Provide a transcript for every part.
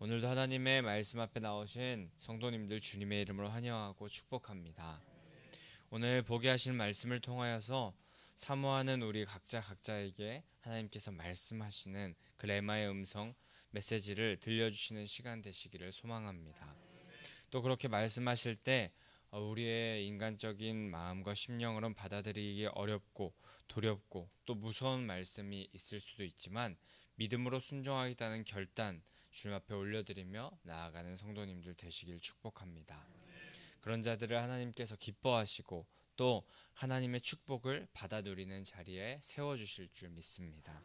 오늘도 하나님의 말씀 앞에 나오신 성도님들 주님의 이름으로 환영하고 축복합니다. 오늘 보게 하실 말씀을 통하여서 사모하는 우리 각자 각자에게 하나님께서 말씀하시는 그 레마의 음성 메시지를 들려주시는 시간 되시기를 소망합니다. 또 그렇게 말씀하실 때 어, 우리의 인간적인 마음과 심령으로는 받아들이기 어렵고 두렵고 또 무서운 말씀이 있을 수도 있지만 믿음으로 순종하겠다는 결단 주님 앞에 올려드리며 나아가는 성도님들 되시길 축복합니다. 그런 자들을 하나님께서 기뻐하시고 또 하나님의 축복을 받아 누리는 자리에 세워주실 줄 믿습니다.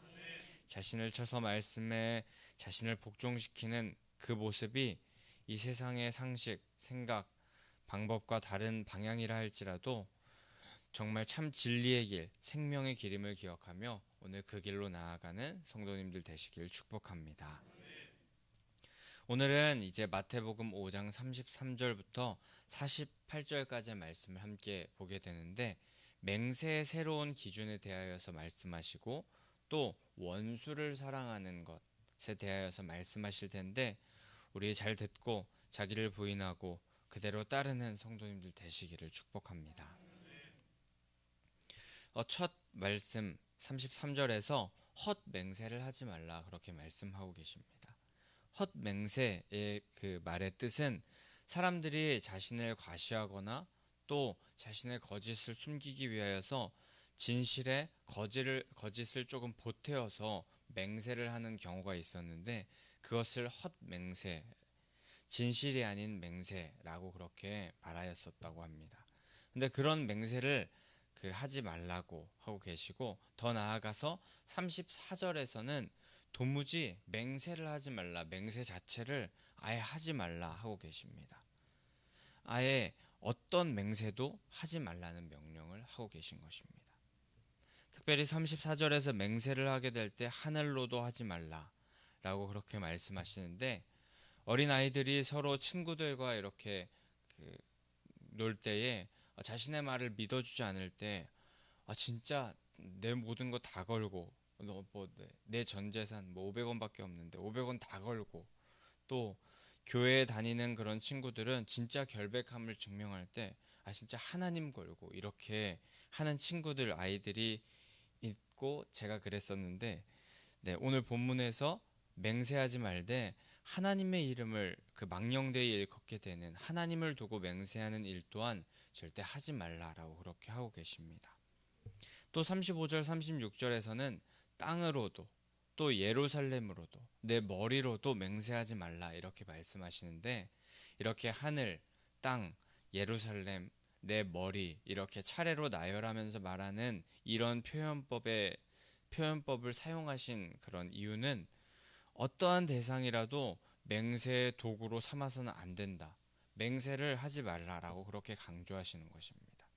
자신을 쳐서 말씀에 자신을 복종시키는 그 모습이 이 세상의 상식, 생각, 방법과 다른 방향이라 할지라도 정말 참 진리의 길, 생명의 기름을 기억하며 오늘 그 길로 나아가는 성도님들 되시길 축복합니다. 오늘은 이제 마태복음 5장 33절부터 48절까지의 말씀을 함께 보게 되는데 맹세의 새로운 기준에 대하여서 말씀하시고 또 원수를 사랑하는 것에 대하여서 말씀하실 텐데 우리 잘 듣고 자기를 부인하고 그대로 따르는 성도님들 되시기를 축복합니다. 어, 첫 말씀 33절에서 헛 맹세를 하지 말라 그렇게 말씀하고 계십니다. 헛 맹세의 그 말의 뜻은 사람들이 자신을 과시하거나 또 자신의 거짓을 숨기기 위하여서 진실에 거짓을 거짓을 조금 보태어서 맹세를 하는 경우가 있었는데 그것을 헛 맹세 진실이 아닌 맹세라고 그렇게 말하였었다고 합니다. 근데 그런 맹세를 그 하지 말라고 하고 계시고 더 나아가서 34절에서는 도무지 맹세를 하지 말라 맹세 자체를 아예 하지 말라 하고 계십니다. 아예 어떤 맹세도 하지 말라는 명령을 하고 계신 것입니다. 특별히 34절에서 맹세를 하게 될 때 하늘로도 하지 말라 라고 그렇게 말씀하시는데 어린 아이들이 서로 친구들과 이렇게 그 놀 때에 자신의 말을 믿어주지 않을 때 아, 진짜 내 모든 거 다 걸고 뭐내 전 재산 뭐 500원밖에 없는데 500원 다 걸고 또 교회에 다니는 그런 친구들은 진짜 결백함을 증명할 때 아 진짜 하나님 걸고 이렇게 하는 친구들 아이들이 있고 제가 그랬었는데 네, 오늘 본문에서 맹세하지 말되 하나님의 이름을 그 망령되이 일컫게 되는 하나님을 두고 맹세하는 일 또한 절대 하지 말라라고 그렇게 하고 계십니다. 또 35절 36절에서는 땅으로도 또 예루살렘으로도 내 머리로도 맹세하지 말라 이렇게 말씀하시는데 이렇게 하늘, 땅, 예루살렘, 내 머리 이렇게 차례로 나열하면서 말하는 이런 표현법의 표현법을 사용하신 그런 이유는 어떠한 대상이라도 맹세의 도구로 삼아서는 안 된다. 맹세를 하지 말라라고 그렇게 강조하시는 것입니다.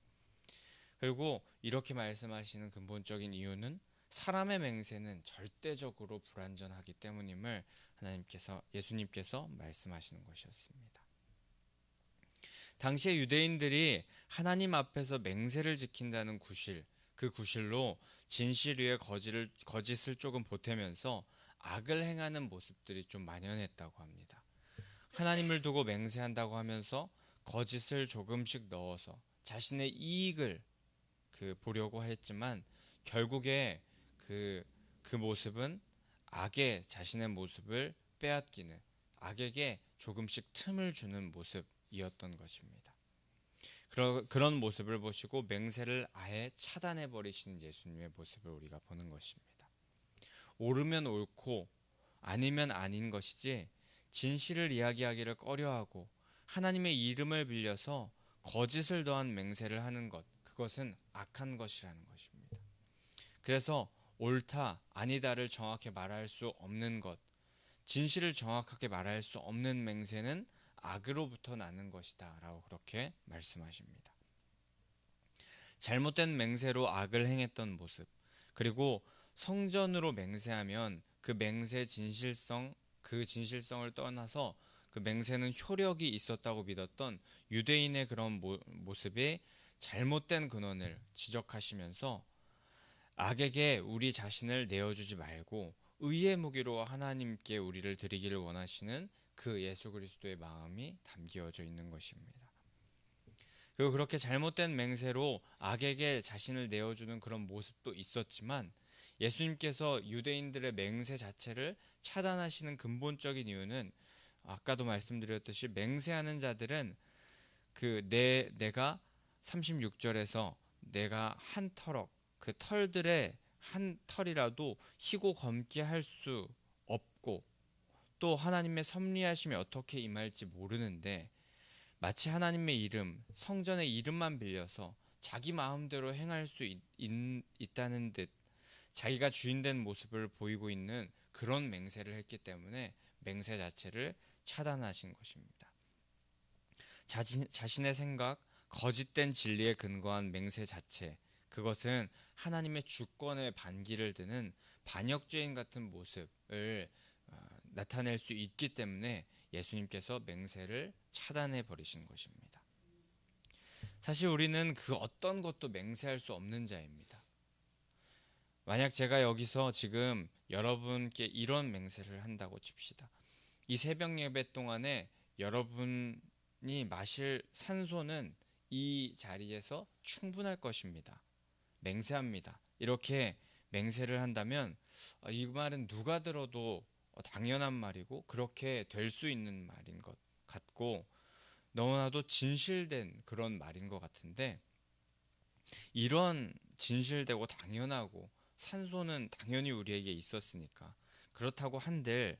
그리고 이렇게 말씀하시는 근본적인 이유는 사람의 맹세는 절대적으로 불완전하기 때문임을 하나님께서 예수님께서 말씀하시는 것이었습니다. 당시에 유대인들이 하나님 앞에서 맹세를 지킨다는 구실, 그 구실로 진실 위에 거짓을, 거짓을 조금 보태면서 악을 행하는 모습들이 좀 만연했다고 합니다. 하나님을 두고 맹세한다고 하면서 거짓을 조금씩 넣어서 자신의 이익을 그 보려고 했지만 결국에 그, 그 모습은 악의 자신의 모습을 빼앗기는 악에게 조금씩 틈을 주는 모습이었던 것입니다. 그러, 그런 모습을 보시고 맹세를 아예 차단해 버리시는 예수님의 모습을 우리가 보는 것입니다. 옳으면 옳고 아니면 아닌 것이지 진실을 이야기하기를 꺼려하고 하나님의 이름을 빌려서 거짓을 더한 맹세를 하는 것 그것은 악한 것이라는 것입니다. 그래서 옳다 아니다를 정확히 말할 수 없는 것 진실을 정확하게 말할 수 없는 맹세는 악으로부터 나는 것이다 라고 그렇게 말씀하십니다. 잘못된 맹세로 악을 행했던 모습 그리고 성전으로 맹세하면 그 맹세 진실성 그 진실성을 떠나서 그 맹세는 효력이 있었다고 믿었던 유대인의 그런 모, 모습에 잘못된 근원을 지적하시면서 악에게 우리 자신을 내어주지 말고 의의 무기로 하나님께 우리를 드리기를 원하시는 그 예수 그리스도의 마음이 담겨져 있는 것입니다. 그리고 그렇게 잘못된 맹세로 악에게 자신을 내어주는 그런 모습도 있었지만 예수님께서 유대인들의 맹세 자체를 차단하시는 근본적인 이유는 아까도 말씀드렸듯이 맹세하는 자들은 그 내 내가 36절에서 내가 한 털억 그 털들의 한 털이라도 희고 검게 할 수 없고 또 하나님의 섭리하심이 어떻게 임할지 모르는데 마치 하나님의 이름 성전의 이름만 빌려서 자기 마음대로 행할 수 있, 있, 다는듯 자기가 주인된 모습을 보이고 있는 그런 맹세를 했기 때문에 맹세 자체를 차단하신 것입니다. 자신, 자신의 생각, 거짓된 진리에 근거한 맹세 자체, 그것은 하나님의 주권에 반기를 드는 반역죄인 같은 모습을 어, 나타낼 수 있기 때문에 예수님께서 맹세를 차단해 버리신 것입니다. 사실 우리는 그 어떤 것도 맹세할 수 없는 자입니다. 만약 제가 여기서 지금 여러분께 이런 맹세를 한다고 칩시다. 이 새벽 예배 동안에 여러분이 마실 산소는 이 자리에서 충분할 것입니다. 맹세합니다. 이렇게 맹세를 한다면 어, 이 말은 누가 들어도 당연한 말이고 그렇게 될 수 있는 말인 것 같고 너무나도 진실된 그런 말인 것 같은데 이런 진실되고 당연하고 산소는 당연히 우리에게 있었으니까 그렇다고 한들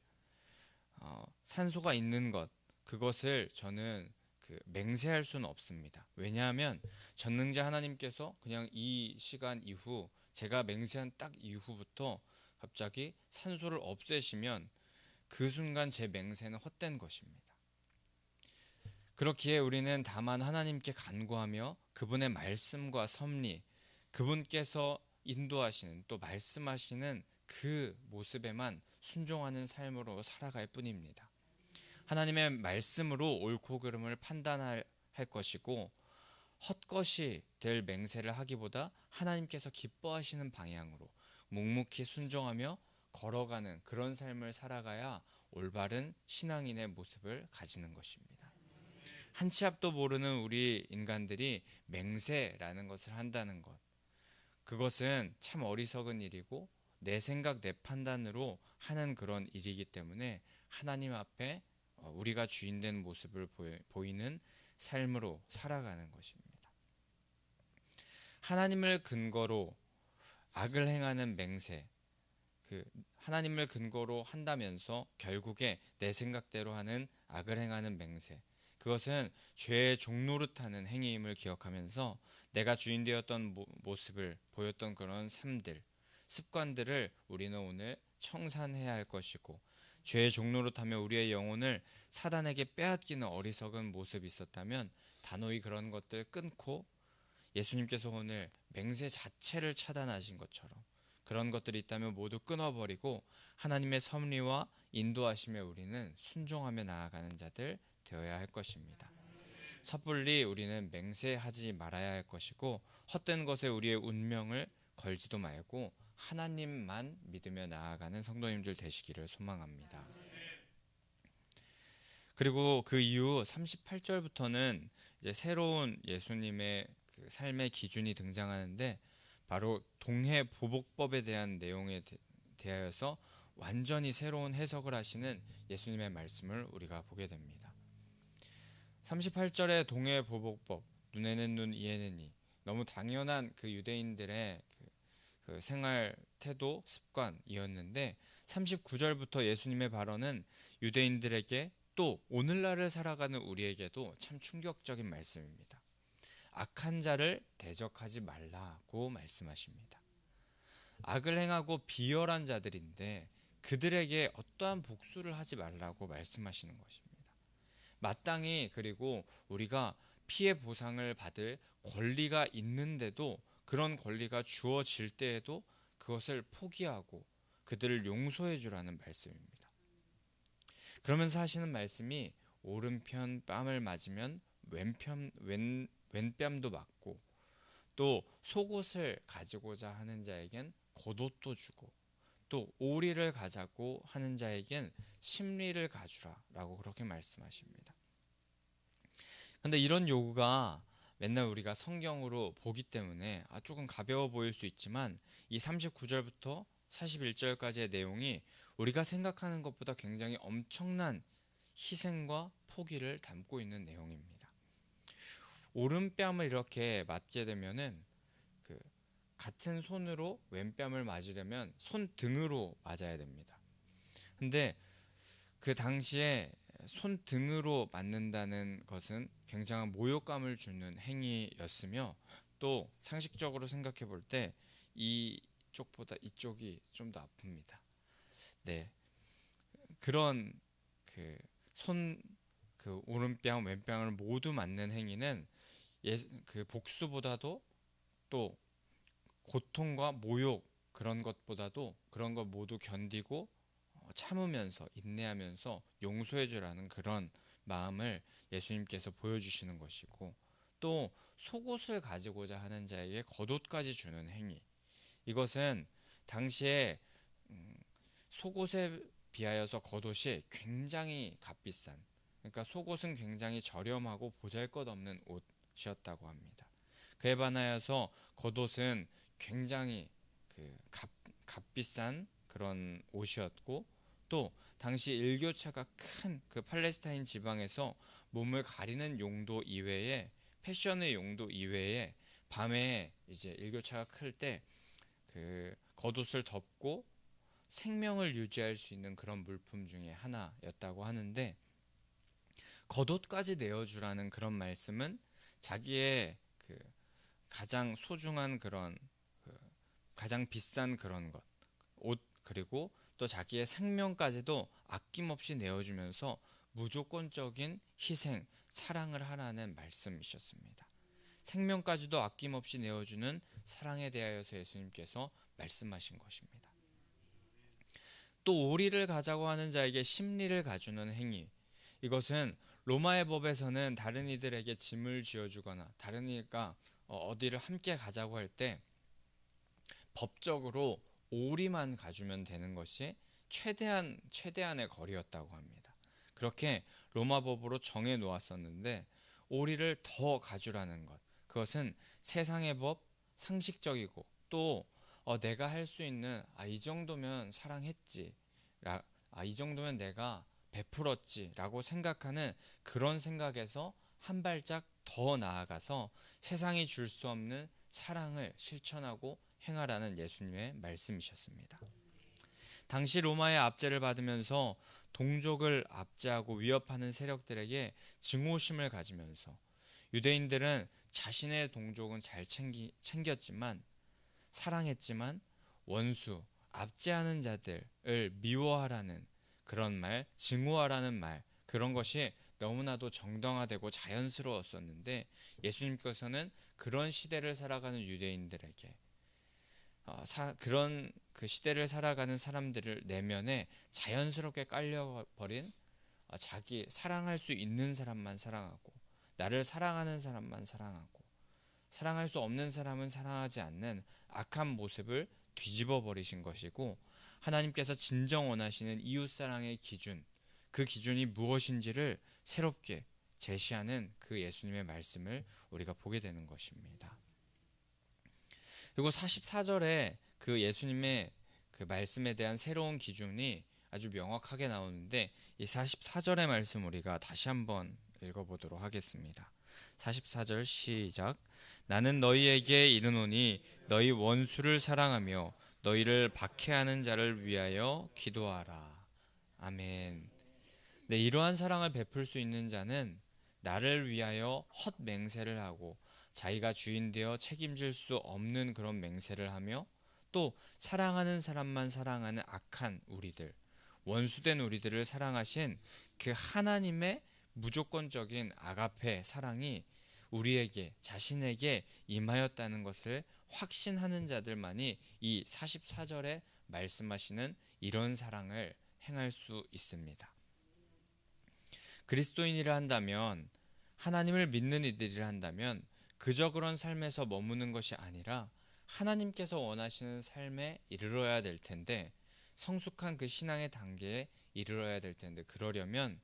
어, 산소가 있는 것 그것을 저는 그 맹세할 수는 없습니다. 왜냐하면 전능자 하나님께서 그냥 이 시간 이후 제가 맹세한 딱 이후부터 갑자기 산소를 없애시면 그 순간 제 맹세는 헛된 것입니다. 그렇기에 우리는 다만 하나님께 간구하며 그분의 말씀과 섭리, 그분께서 인도하시는 또 말씀하시는 그 모습에만 순종하는 삶으로 살아갈 뿐입니다. 하나님의 말씀으로 옳고 그름을 판단할 것이고 헛것이 될 맹세를 하기보다 하나님께서 기뻐하시는 방향으로 묵묵히 순종하며 걸어가는 그런 삶을 살아가야 올바른 신앙인의 모습을 가지는 것입니다. 한 치 앞도 모르는 우리 인간들이 맹세라는 것을 한다는 것. 그것은 참 어리석은 일이고 내 생각, 내 판단으로 하는 그런 일이기 때문에 하나님 앞에 어, 우리가 주인된 모습을 보이는 삶으로 살아가는 것입니다. 하나님을 근거로 악을 행하는 맹세, 그 하나님을 근거로 한다면서 결국에 내 생각대로 하는 악을 행하는 맹세, 그것은 죄의 종노릇하는 행위임을 기억하면서 내가 주인 되었던 모습을 보였던 그런 삶들, 습관들을 우리는 오늘 청산해야 할 것이고 죄의 종로로 타며 우리의 영혼을 사단에게 빼앗기는 어리석은 모습이 있었다면 단호히 그런 것들 끊고 예수님께서 오늘 맹세 자체를 차단하신 것처럼 그런 것들이 있다면 모두 끊어버리고 하나님의 섭리와 인도하심에 우리는 순종하며 나아가는 자들 되어야 할 것입니다. 섣불리 우리는 맹세하지 말아야 할 것이고 헛된 것에 우리의 운명을 걸지도 말고 하나님만 믿으며 나아가는 성도님들 되시기를 소망합니다. 그리고 그 이후 38절부터는 이제 새로운 예수님의 그 삶의 기준이 등장하는데 바로 동해 보복법에 대한 내용에 대하여서 완전히 새로운 해석을 하시는 예수님의 말씀을 우리가 보게 됩니다. 38절의 동해 보복법 눈에는 눈 이에는 이 너무 당연한 그 유대인들의 그, 그 생활 태도 습관이었는데 39절부터 예수님의 발언은 유대인들에게 또 오늘날을 살아가는 우리에게도 참 충격적인 말씀입니다. 악한 자를 대적하지 말라고 말씀하십니다. 악을 행하고 비열한 자들인데 그들에게 어떠한 복수를 하지 말라고 말씀하시는 것입니다. 마땅히 그리고 우리가 피해 보상을 받을 권리가 있는데도 그런 권리가 주어질 때에도 그것을 포기하고 그들을 용서해 주라는 말씀입니다. 그러면서 하시는 말씀이 오른편 뺨을 맞으면 왼편 왼 왼뺨도 맞고 또 속옷을 가지고자 하는 자에겐 겉옷도 주고 또 오리를 가자고 하는 자에겐 심리를 가주라라고 그렇게 말씀하십니다. 근데 이런 요구가 맨날 우리가 성경으로 보기 때문에 아 조금 가벼워 보일 수 있지만 이 39절부터 41절까지의 내용이 우리가 생각하는 것보다 굉장히 엄청난 희생과 포기를 담고 있는 내용입니다. 오른뺨을 이렇게 맞게 되면은 그 같은 손으로 왼뺨을 맞으려면 손등으로 맞아야 됩니다. 근데 그 당시에 손등으로 맞는다는 것은 굉장한 모욕감을 주는 행위였으며 또 상식적으로 생각해 볼 때 이쪽보다 이쪽이 좀 더 아픕니다. 네. 그런 그 손, 그 오른뺨, 왼뺨을 모두 맞는 행위는 예, 그 복수보다도 또 고통과 모욕 그런 것보다도 그런 것 모두 견디고 어, 참으면서 인내하면서 용서해 주라는 그런 마음을 예수님께서 보여주시는 것이고 또 속옷을 가지고자 하는 자에게 겉옷까지 주는 행위 이것은 당시에 음, 속옷에 비하여서 겉옷이 굉장히 값비싼 그러니까 속옷은 굉장히 저렴하고 보잘것없는 옷이었다고 합니다. 그에 반하여서 겉옷은 굉장히 그 값, 값비싼 그런 옷이었고 또 당시 일교차가 큰 그 팔레스타인 지방에서 몸을 가리는 용도 이외에 패션의 용도 이외에 밤에 이제 일교차가 클 때 그 겉옷을 덮고 생명을 유지할 수 있는 그런 물품 중에 하나였다고 하는데 겉옷까지 내어주라는 그런 말씀은 자기의 그 가장 소중한 그런 그 가장 비싼 그런 것, 옷 그리고 또 자기의 생명까지도 아낌없이 내어주면서 무조건적인 희생, 사랑을 하라는 말씀이셨습니다. 생명까지도 아낌없이 내어주는 사랑에 대하여서 예수님께서 말씀하신 것입니다. 또 오리를 가자고 하는 자에게 심리를 가주는 행위. 이것은 로마의 법에서는 다른 이들에게 짐을 쥐어주거나 다른 이가 어, 어디를 함께 가자고 할 때 법적으로 오리만 가주면 되는 것이 최대한 최대한의 거리였다고 합니다. 그렇게 로마 법으로 정해 놓았었는데 오리를 더 가주라는 것. 그것은 세상의 법, 상식적이고 또 어, 내가 할 수 있는 아, 이 정도면 사랑했지. 라, 아, 이 정도면 내가 베풀었지라고 생각하는 그런 생각에서 한 발짝 더 나아가서 세상이 줄 수 없는 사랑을 실천하고 행하라는 예수님의 말씀이셨습니다. 당시 로마의 압제를 받으면서 동족을 압제하고 위협하는 세력들에게 증오심을 가지면서 유대인들은 자신의 동족은 잘 챙기, 챙겼지만 사랑했지만 원수, 압제하는 자들을 미워하라는 그런 말, 증오하라는 말, 그런 것이 너무나도 정당화되고 자연스러웠었는데 예수님께서는 그런 시대를 살아가는 유대인들에게 어, 사, 그런 그 시대를 살아가는 사람들을 내면에 자연스럽게 깔려버린 어, 자기 사랑할 수 있는 사람만 사랑하고 나를 사랑하는 사람만 사랑하고 사랑할 수 없는 사람은 사랑하지 않는 악한 모습을 뒤집어 버리신 것이고 하나님께서 진정 원하시는 이웃 사랑의 기준 그 기준이 무엇인지를 새롭게 제시하는 그 예수님의 말씀을 우리가 보게 되는 것입니다. 그리고 44절에 그 예수님의 그 말씀에 대한 새로운 기준이 아주 명확하게 나오는데 이 44절의 말씀 우리가 다시 한번 읽어보도록 하겠습니다. 44절 시작 나는 너희에게 이르노니 너희 원수를 사랑하며 너희를 박해하는 자를 위하여 기도하라. 아멘. 네, 이러한 사랑을 베풀 수 있는 자는 나를 위하여 헛 맹세를 하고 자기가 주인 되어 책임질 수 없는 그런 맹세를 하며 또 사랑하는 사람만 사랑하는 악한 우리들, 원수된 우리들을 사랑하신 그 하나님의 무조건적인 아가페 사랑이 우리에게 자신에게 임하였다는 것을 확신하는 자들만이 이 44절에 말씀하시는 이런 사랑을 행할 수 있습니다. 그리스도인이라 한다면 하나님을 믿는 이들이라 한다면 그저 그런 삶에서 머무는 것이 아니라 하나님께서 원하시는 삶에 이르러야 될 텐데 성숙한 그 신앙의 단계에 이르러야 될 텐데 그러려면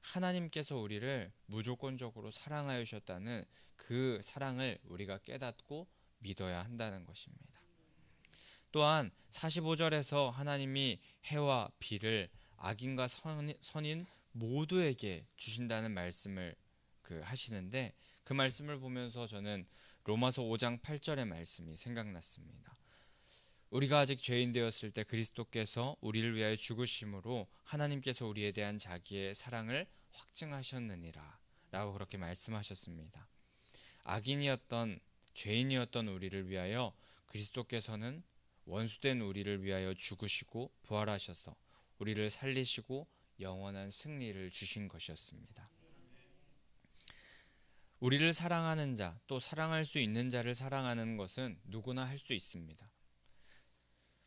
하나님께서 우리를 무조건적으로 사랑하셨다는 그 사랑을 우리가 깨닫고 믿어야 한다는 것입니다. 또한 45절에서 하나님이 해와 비를 악인과 선인 모두에게 주신다는 말씀을 그 하시는데 그 말씀을 보면서 저는 로마서 5장 8절의 말씀이 생각났습니다. 우리가 아직 죄인 되었을 때 그리스도께서 우리를 위하여 죽으심으로 하나님께서 우리에 대한 자기의 사랑을 확증하셨느니라 라고 그렇게 말씀하셨습니다. 악인이었던 죄인이었던 우리를 위하여 그리스도께서는 원수된 우리를 위하여 죽으시고 부활하셔서 우리를 살리시고 영원한 승리를 주신 것이었습니다. 우리를 사랑하는 자, 또 사랑할 수 있는 자를 사랑하는 것은 누구나 할 수 있습니다.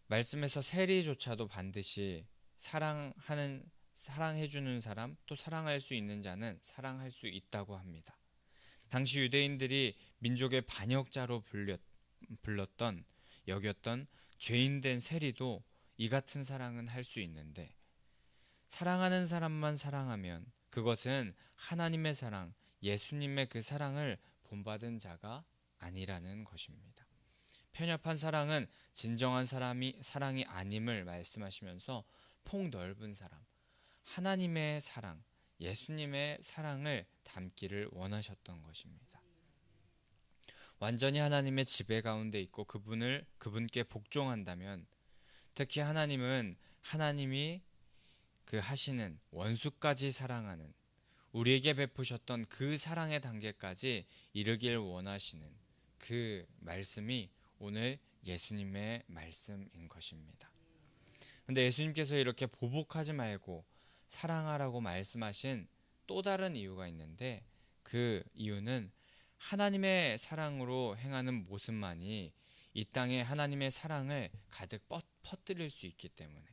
말씀에서 세리조차도 반드시 사랑하는 사랑해 주는 사람 또 사랑할 수 있는 자는 사랑할 수 있다고 합니다. 당시 유대인들이 민족의 반역자로 불렸, 불렀던 여겼던 죄인된 세리도 이 같은 사랑은 할 수 있는데 사랑하는 사람만 사랑하면 그것은 하나님의 사랑, 예수님의 그 사랑을 본받은 자가 아니라는 것입니다. 편협한 사랑은 진정한 사람이 사랑이 아님을 말씀하시면서 폭넓은 사람, 하나님의 사랑, 예수님의 사랑을 담기를 원하셨던 것입니다. 완전히 하나님의 지배 가운데 있고 그분을 그분께 복종한다면 특히 하나님은 하나님이 그 하시는 원수까지 사랑하는 우리에게 베푸셨던 그 사랑의 단계까지 이르길 원하시는 그 말씀이 오늘 예수님의 말씀인 것입니다. 근데 예수님께서 이렇게 보복하지 말고 사랑하라고 말씀하신 또 다른 이유가 있는데 그 이유는 하나님의 사랑으로 행하는 모습만이 이 땅에 하나님의 사랑을 가득 퍼뜨릴 수 있기 때문에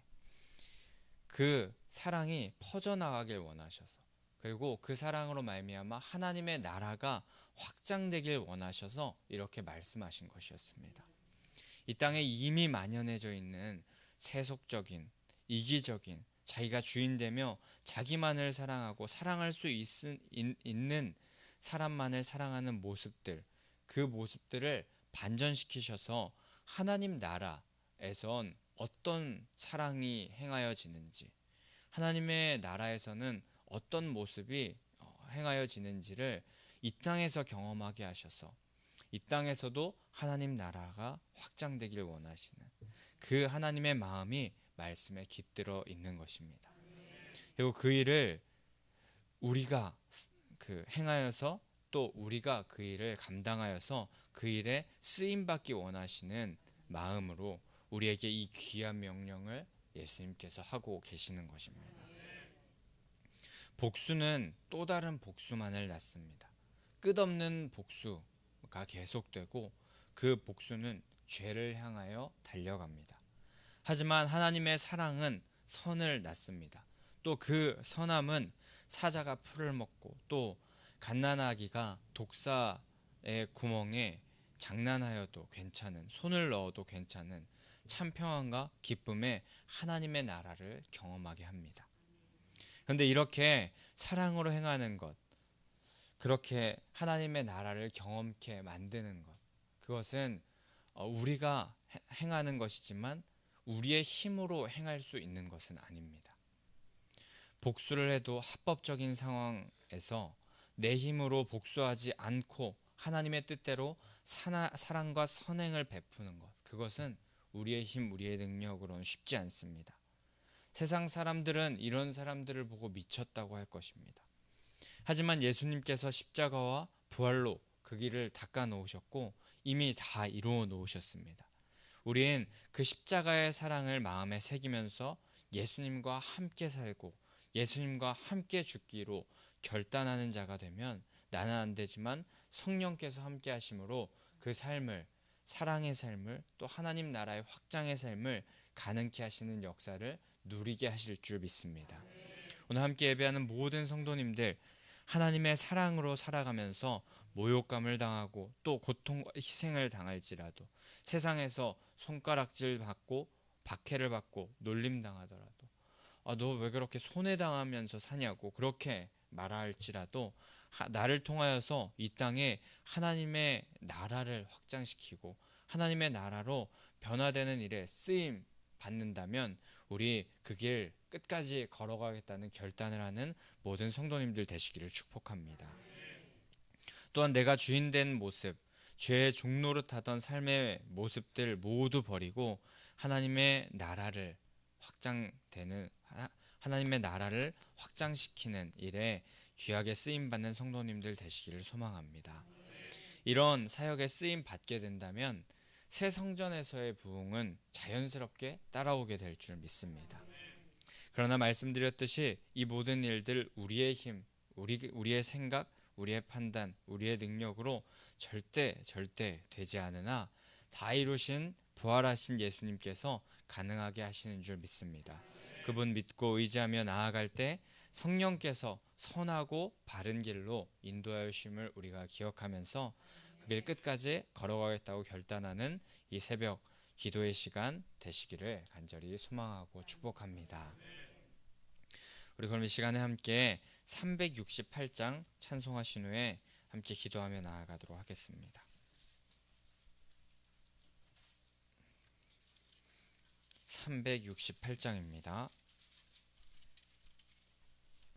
그 사랑이 퍼져나가길 원하셔서 그리고 그 사랑으로 말미암아 하나님의 나라가 확장되길 원하셔서 이렇게 말씀하신 것이었습니다. 이 땅에 이미 만연해져 있는 세속적인 이기적인 자기가 주인 되며 자기만을 사랑하고 사랑할 수 있, 있는 사람만을 사랑하는 모습들 그 모습들을 반전시키셔서 하나님 나라에선 어떤 사랑이 행하여지는지 하나님의 나라에서는 어떤 모습이 어, 행하여지는지를 이 땅에서 경험하게 하셔서 이 땅에서도 하나님 나라가 확장되길 원하시는 그 하나님의 마음이 말씀에 깃들어 있는 것입니다. 그리고 그 일을 우리가 그 행하여서 또 우리가 그 일을 감당하여서 그 일에 쓰임 받기 원하시는 마음으로 우리에게 이 귀한 명령을 예수님께서 하고 계시는 것입니다. 복수는 또 다른 복수만을 낳습니다. 끝없는 복수가 계속되고 그 복수는 죄를 향하여 달려갑니다. 하지만 하나님의 사랑은 선을 낳습니다. 또 그 선함은 사자가 풀을 먹고 또 갓난아기가 독사의 구멍에 장난하여도 괜찮은 손을 넣어도 괜찮은 참 평안과 기쁨에 하나님의 나라를 경험하게 합니다. 그런데 이렇게 사랑으로 행하는 것, 그렇게 하나님의 나라를 경험케 만드는 것, 그것은 어, 우리가 행하는 것이지만 우리의 힘으로 행할 수 있는 것은 아닙니다. 복수를 해도 합법적인 상황에서 내 힘으로 복수하지 않고 하나님의 뜻대로 사나, 사랑과 선행을 베푸는 것, 그것은 우리의 힘, 우리의 능력으로는 쉽지 않습니다. 세상 사람들은 이런 사람들을 보고 미쳤다고 할 것입니다. 하지만 예수님께서 십자가와 부활로 그 길을 닦아 놓으셨고 이미 다 이루어 놓으셨습니다. 우리는 그 십자가의 사랑을 마음에 새기면서 예수님과 함께 살고 예수님과 함께 죽기로 결단하는 자가 되면 나는 안 되지만 성령께서 함께 하심으로 그 삶을 사랑의 삶을 또 하나님 나라의 확장의 삶을 가능케 하시는 역사를 누리게 하실 줄 믿습니다. 오늘 함께 예배하는 모든 성도님들 하나님의 사랑으로 살아가면서 모욕감을 당하고 또 고통과 희생을 당할지라도 세상에서 손가락질 받고 박해를 받고 놀림 당하더라도 아, 너 왜 그렇게 손해당하면서 사냐고 그렇게 말할지라도 하- 나를 통하여서 이 땅에 하나님의 나라를 확장시키고 하나님의 나라로 변화되는 일에 쓰임 받는다면 우리 그 길 끝까지 걸어가겠다는 결단을 하는 모든 성도님들 되시기를 축복합니다. 또한 내가 주인된 모습, 죄의 종노릇하던 삶의 모습들 모두 버리고 하나님의 나라를 확장되는 하- 하나님의 나라를 확장시키는 일에 귀하게 쓰임 받는 성도님들 되시기를 소망합니다. 이런 사역에 쓰임 받게 된다면 새 성전에서의 부흥은 자연스럽게 따라오게 될 줄 믿습니다. 그러나 말씀드렸듯이 이 모든 일들 우리의 힘, 우리 우리의 생각, 우리의 판단, 우리의 능력으로 절대 절대 되지 않으나 다 이루신 부활하신 예수님께서 가능하게 하시는 줄 믿습니다. 그분 믿고 의지하며 나아갈 때 성령께서 선하고 바른 길로 인도하여 주심을 우리가 기억하면서 그길 끝까지 걸어가겠다고 결단하는 이 새벽 기도의 시간 되시기를 간절히 소망하고 축복합니다. 우리 그럼 이 시간에 함께 368장 찬송하신 후에 함께 기도하며 나아가도록 하겠습니다. 368장입니다.